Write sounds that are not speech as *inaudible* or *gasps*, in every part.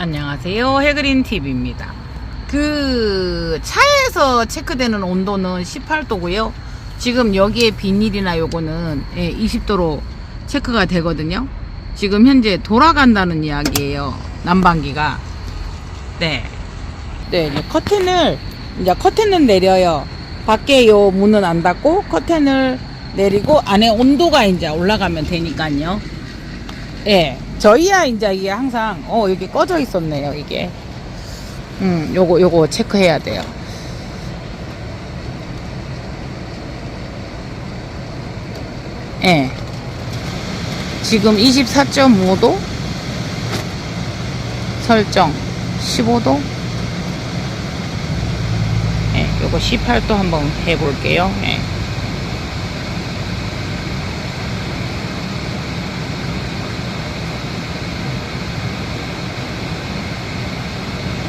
안녕하세요. 해그린 TV입니다. 그 차에서 체크되는 온도는 18도고요. 지금 여기에 비닐이나 요거는 20도로 체크가 되거든요. 지금 현재 돌아간다는 이야기예요. 난방기가. 네. 네, 이제 커튼을 이제 커튼은 내려요. 밖에 요 문은 안 닫고 커튼을 내리고 안에 온도가 이제 올라가면 되니까요. 예. 저희야 이제 이게 항상 어 여기 꺼져 있었네요 이게. 음 요거 요거 체크해야 돼요. 예. 지금 24.5도 설정 15도 예, 요거 18도 한번 해볼게요. 예.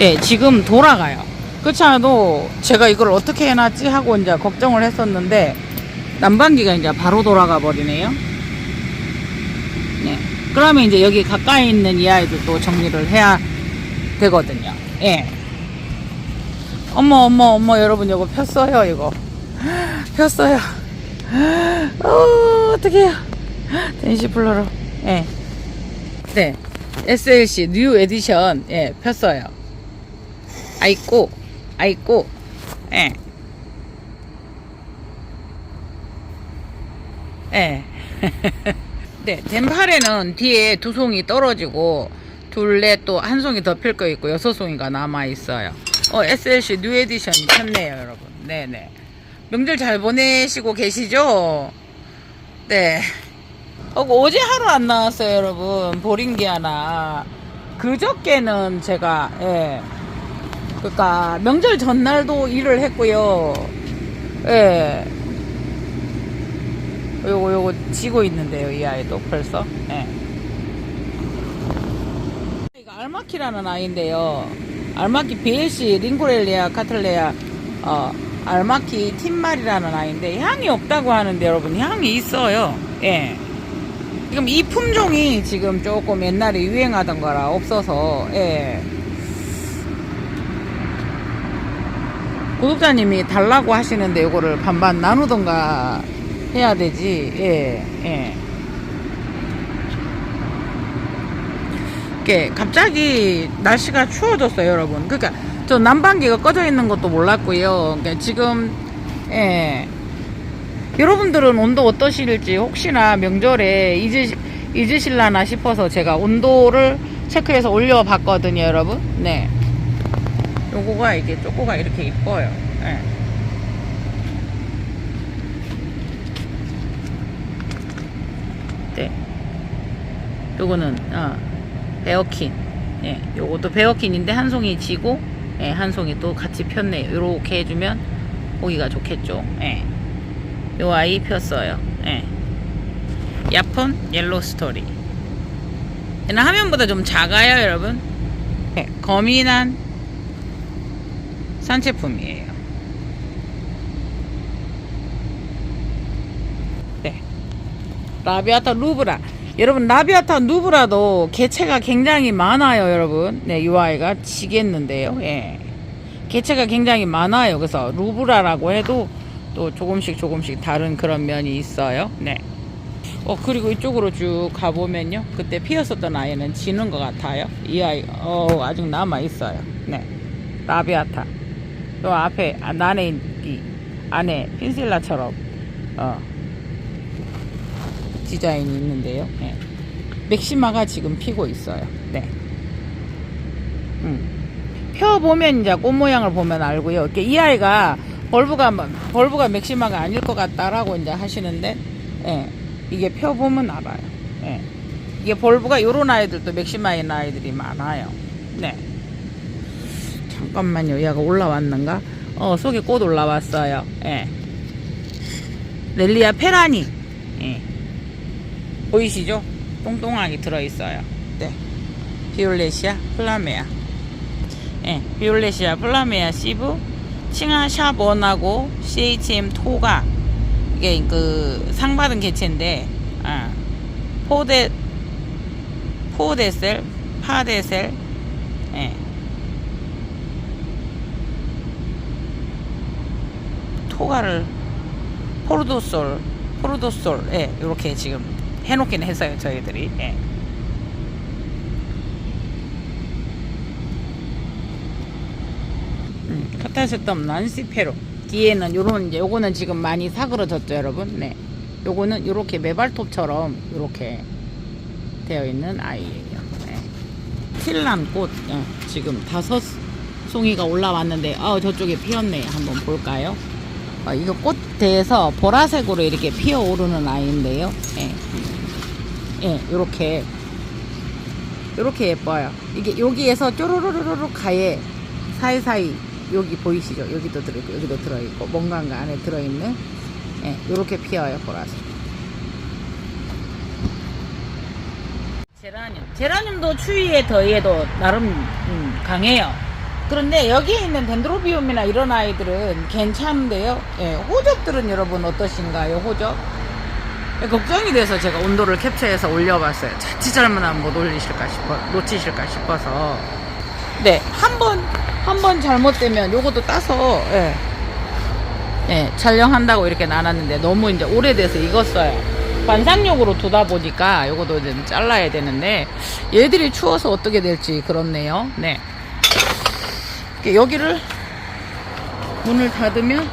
예, 지금 돌아가요. 그렇지 않아도 제가 이걸 어떻게 해놨지 하고 이제 걱정을 했었는데 난방기가 이제 바로 돌아가 버리네요. 네. 그러면 이제 여기 가까이 있는 이 아이들도 정리를 해야 되거든요. 예. 어머, 어머, 어머, 여러분, 이거 폈어요, 이거. *gasps* 폈어요. *gasps* 어, 어떡해요. 텐시플러로. 예. 네. SLC 뉴 에디션, 예, 폈어요. 아이고, 아이고, 예. 예. *laughs* 네, 덴팔에는 뒤에 두 송이 떨어지고, 둘레 또 한 송이 더 필 거 있고, 여섯 송이가 남아 있어요. 어, SLC 뉴 에디션이 폈네요, 여러분. 네네. 명절 잘 보내시고 계시죠? 네. 어, 어제 하루 안 나왔어요, 여러분. 보링기 하나. 그저께는 제가, 예. 그니까, 명절 전날도 일을 했고요. 예. 요거, 요거 지고 있는데요, 이 아이도 벌써. 예. 이거 알마키라는 아이인데요. 알마키 BLC 링고렐리아 카틀레아, 어, 알마키 팀말이라는 아이인데, 향이 없다고 하는데, 여러분, 향이 있어요. 예. 지금 이 품종이 지금 조금 옛날에 유행하던 거라 없어서, 예. 구독자님이 달라고 하시는데 이거를 반반 나누던가 해야 되지. 예, 예. 이게 갑자기 날씨가 추워졌어요, 여러분. 그러니까 저 난방기가 꺼져 있는 것도 몰랐고요. 그러니까 지금 예. 여러분들은 온도 어떠실지 혹시나 명절에 잊으, 잊으실라나 싶어서 제가 온도를 체크해서 올려봤거든요, 여러분. 네. 요거가 이게 쪼꼬가 이렇게 이뻐요. 예. 네. 요거는 어, 베어킨. 예. 요것도 베어킨인데 한 송이 지고 예, 한 송이 또 같이 폈네요. 요렇게 해주면 보기가 좋겠죠. 예. 요 아이 폈어요. 예. 야폰 옐로 스토리. 얘는 화면보다 좀 작아요, 여러분. 예, 거민한 산채품이에요. 네. 라비아타 루브라. 여러분, 라비아타 루브라도 개체가 굉장히 많아요, 여러분. 네, 이 아이가 지겠는데요. 예. 개체가 굉장히 많아요. 그래서 루브라라고 해도 또 조금씩 조금씩 다른 그런 면이 있어요. 네. 어, 그리고 이쪽으로 쭉 가보면요. 그때 피었었던 아이는 지는 것 같아요. 이 아이, 어, 아직 남아있어요. 네. 라비아타. 요 앞에, 아, 안에, 이, 안에 핀실라처럼, 어, 디자인이 있는데요. 네. 맥시마가 지금 피고 있어요. 네. 음. 펴보면 이제 꽃 모양을 보면 알고요. 이렇게 이 아이가 벌브가, 벌브가 맥시마가 아닐 것 같다라고 이제 하시는데, 예. 이게 펴보면 알아요. 예. 이게 벌브가 요런 아이들도 맥시마인 아이들이 많아요. 네. 잠깐만요. 얘가 올라왔는가? 어, 속에 꽃 올라왔어요. 예. 렐리아 페라니. 예. 보이시죠? 똥똥하게 들어있어요. 네. 비올레시아 플라메아. 예. 비올레시아 플라메아 시브, 칭하 샤본하고 CHM 토가 이게 그 상 받은 개체인데, 아, 포데, 포데셀, 파데셀, 예. 토가를 포르도솔, 포르도솔, 예, 이렇게 지금 해놓긴 했어요, 저희들이. 예. 음, 카타세텀 난시페로 뒤에는 요런 요거는 지금 많이 사그러졌죠 여러분 네 요거는 요렇게 메발톱처럼 요렇게 되어 있는 아이예요 네. 틸란 꽃 예, 지금 다섯 송이가 올라왔는데 아 저쪽에 피었네 한번 볼까요 어, 이거 꽃대에서 보라색으로 이렇게 피어오르는 아이인데요. 예. 예, 요렇게. 요렇게 예뻐요. 이게 여기에서 쪼르르르르 가에 사이사이 여기 보이시죠? 여기도 들어있고 여기도 들어있고 뭔가가 안에 들어있는 예, 요렇게 피어요 보라색. 제라늄. 제라늄도 추위에 더위에도 나름 음, 강해요 그런데 여기에 있는 덴드로비움이나 이런 아이들은 괜찮은데요 예, 호접들은 여러분 어떠신가요 호접? 예, 걱정이 돼서 제가 온도를 캡처해서 올려봤어요 자칫 잘못하면 못 올리실까 싶어 놓치실까 싶어서 네, 한 번, 한 번 잘못되면 요것도 따서, 예. 예, 촬영한다고 이렇게 나눴는데 너무 이제 오래돼서 익었어요. 관상용으로 두다 보니까 요것도 이제 잘라야 되는데 얘들이 추워서 어떻게 될지 그렇네요. 네. 여기를 문을 닫으면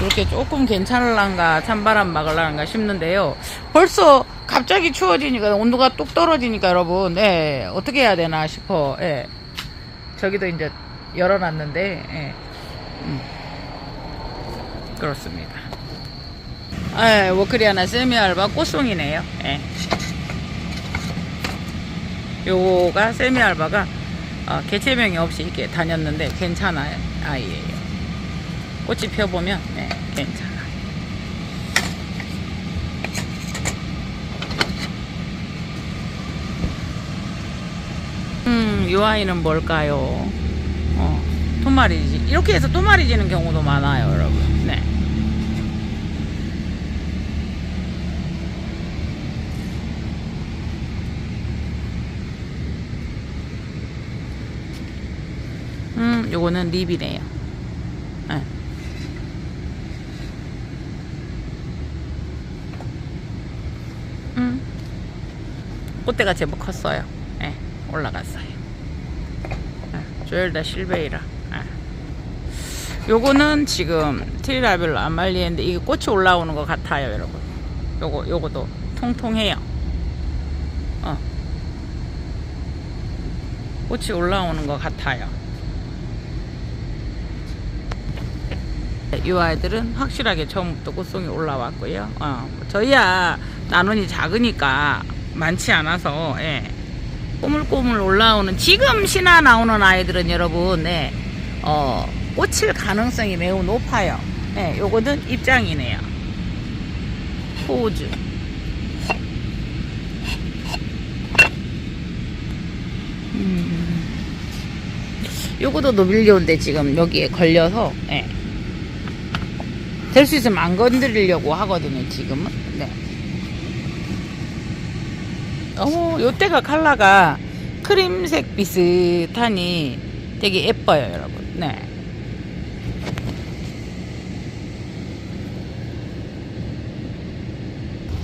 이렇게 조금 괜찮을란가 찬바람 막을란가 싶는데요. 벌써 갑자기 추워지니까 온도가 뚝 떨어지니까 여러분 예, 어떻게 해야 되나 싶어. 예. 저기도 이제 열어놨는데 예. 음. 그렇습니다. 예, 워크리아나 세미알바 꽃송이네요. 예. 요거가 세미 알바가 어, 개체명이 없이 이렇게 다녔는데 괜찮아요 아이예요. 꽃이 펴보면 네, 괜찮아. 음, 이 아이는 뭘까요? 어, 토마리지. 이렇게 해서 토마리지는 경우도 많아요, 여러분. 네. 음, 요거는 립이네요. 네. 음. 꽃대가 제법 컸어요. 예, 올라갔어요. 예, 조엘다 실베이라. 예. 요거는 지금 트리라벨로 안 말리는데 이게 꽃이 올라오는 것 같아요, 여러분. 요거, 요거도 통통해요. 어. 꽃이 올라오는 것 같아요. 이 아이들은 확실하게 처음부터 꽃송이 올라왔고요. 어, 저희야 나눈이 작으니까 많지 않아서 예. 꼬물꼬물 올라오는 지금 신화 나오는 아이들은 여러분 예, 어, 꽂힐 가능성이 매우 높아요. 예, 요거는 입장이네요. 포즈. 음. 요거도 노빌리온데 지금 여기에 걸려서 예. 될 수 있으면 안 건드리려고 하거든요, 지금은. 네. 어, 요때가 컬러가 크림색 비슷하니 되게 예뻐요, 여러분. 네.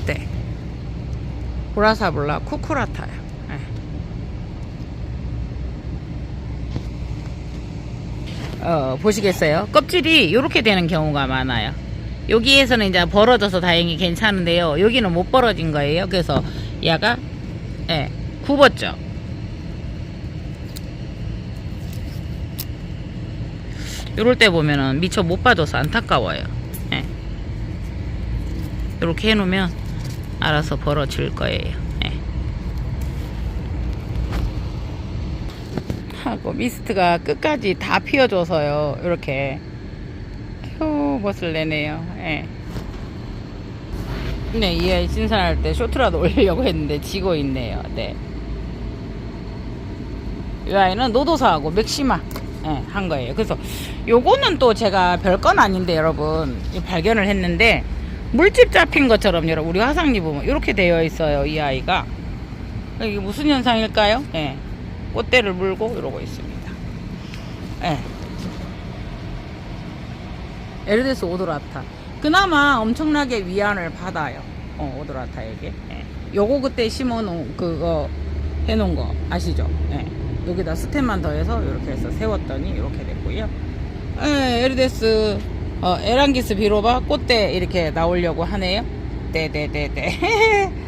네. 보라사블라 쿠쿠라타요. 네. 어, 보시겠어요? 껍질이 이렇게 되는 경우가 많아요. 여기에서는 이제 벌어져서 다행히 괜찮은데요. 여기는 못 벌어진 거예요. 그래서 얘가 예, 굽었죠. 요럴 때 보면은 미처 못 봐줘서 안타까워요. 예. 이렇게 해놓으면 알아서 벌어질 거예요. 예. 하고 미스트가 끝까지 다 피어줘서요. 이렇게 휴 멋을 내네요. 예. 네, 이 아이 신선할 때 쇼트라도 *laughs* 올리려고 했는데 지고 있네요. 네. 이 아이는 노도사하고 맥시마 예, 한 거예요. 그래서 요거는 또 제가 별건 아닌데 여러분 발견을 했는데 물집 잡힌 것처럼 여러분 우리 화상리 보면 이렇게 되어 있어요 이 아이가 이게 무슨 현상일까요? 예. 꽃대를 물고 이러고 있습니다 예. 에르데스 오도라타 그나마 엄청나게 위안을 받아요 어, 오도라타에게 예. 요거 그때 심어놓은 그거 해놓은 거 아시죠? 예. 여기다 스텝만 더해서 이렇게 해서 세웠더니 이렇게 됐고요 예, 에르데스 어, 에란기스 비로바 꽃대 이렇게 나오려고 하네요 네네네네 *laughs*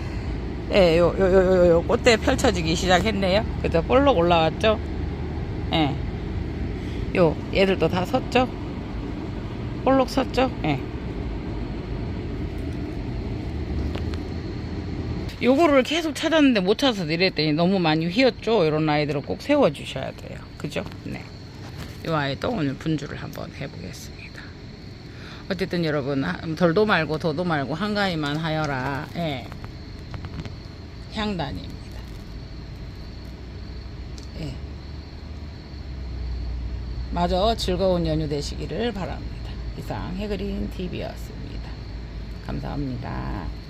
예, 요, 요, 요, 요, 요 꽃대 펼쳐지기 시작했네요. 그래서 볼록 올라왔죠? 예. 요 얘들도 다 섰죠? 볼록 섰죠? 예. 요거를 계속 찾았는데 못 찾아서 이랬더니 너무 많이 휘었죠? 이런 아이들은 꼭 세워 주셔야 돼요. 그죠? 네. 요 아이도 오늘 분주를 한번 해보겠습니다. 어쨌든 여러분 하- 덜도 말고 더도 말고 한가위만 하여라. 예. 향단입니다. 예. 마저 즐거운 연휴 되시기를 바랍니다. 이상 해그린 TV였습니다. 감사합니다